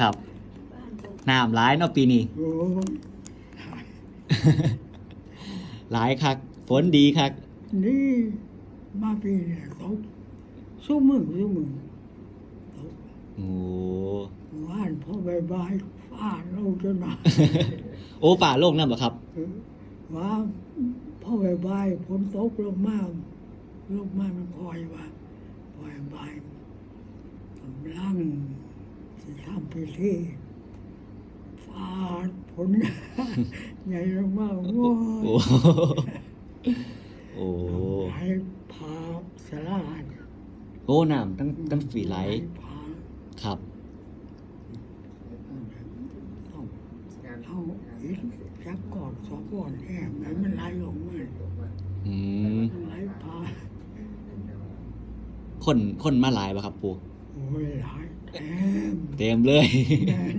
ครับน้ำร้ายเนาะปีนี้ โอ้ยหลายคักฝนดีคักนี่มาปีเนี่ยตกสู้มือสู้มือตกโอ้ว่านพอใบใบายฟ้าเราจนมาโอ้ป่าโลกนั่นบ่ครับเออว่าพ่อใบใบายฝนตกลงมาลงมามันคอยว่าปล่อยใบายกำลังสิ ทำพิธีฟ้าฝนใหญ่ลงมาโว้โอ้ยโอ้ให้พาสลาดโอ้น้ำตั้งตั้งฝีไหลพาครับต้องเอาอิฐจักก่อนสองก่อนแอบไหนมันไหลลงมาอืมมันไหลพาคนคนมาหลายป่ะครับปูโอ้ยหลายแถม เต็มเลยแน่น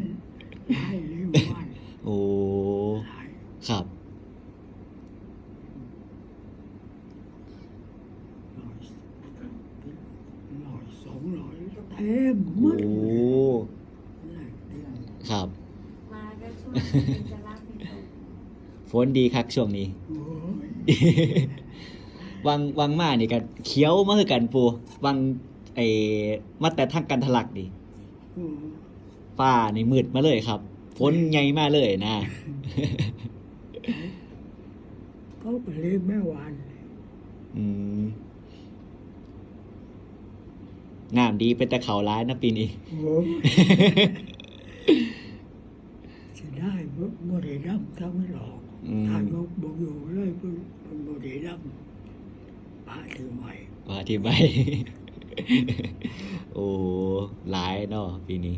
ไหลริมวันโอ้ไหลครับลอยลอยสองลอยเต็มหมโอ้ดไหลเต็มครับ มาก็ช่วยเป็นจะรักในตกฝนดีคักช่วงนี้ โอ้ย วังวังมานี่กันเขียวมาคือกันปูวังไอ้มาแต่ทางกันทะลักดิ โอ้ยฟ้านี่มืดมาเลยครับฝนใหญ่มาเลยนะเขาไปเลี้ยงแม่วานอืมงามดีเป็นแต่เขาร้ายนะปีนี้โอ้ยจะได้บ่บ่ได้ดำถ้าไม่หลอกอืมทางก็บอกอยู่เลยเพิ่นเพิ่นบ่ได้ดำป้าถือไว้ว่าที่ใบ โอ้หลายเนาะปีนี้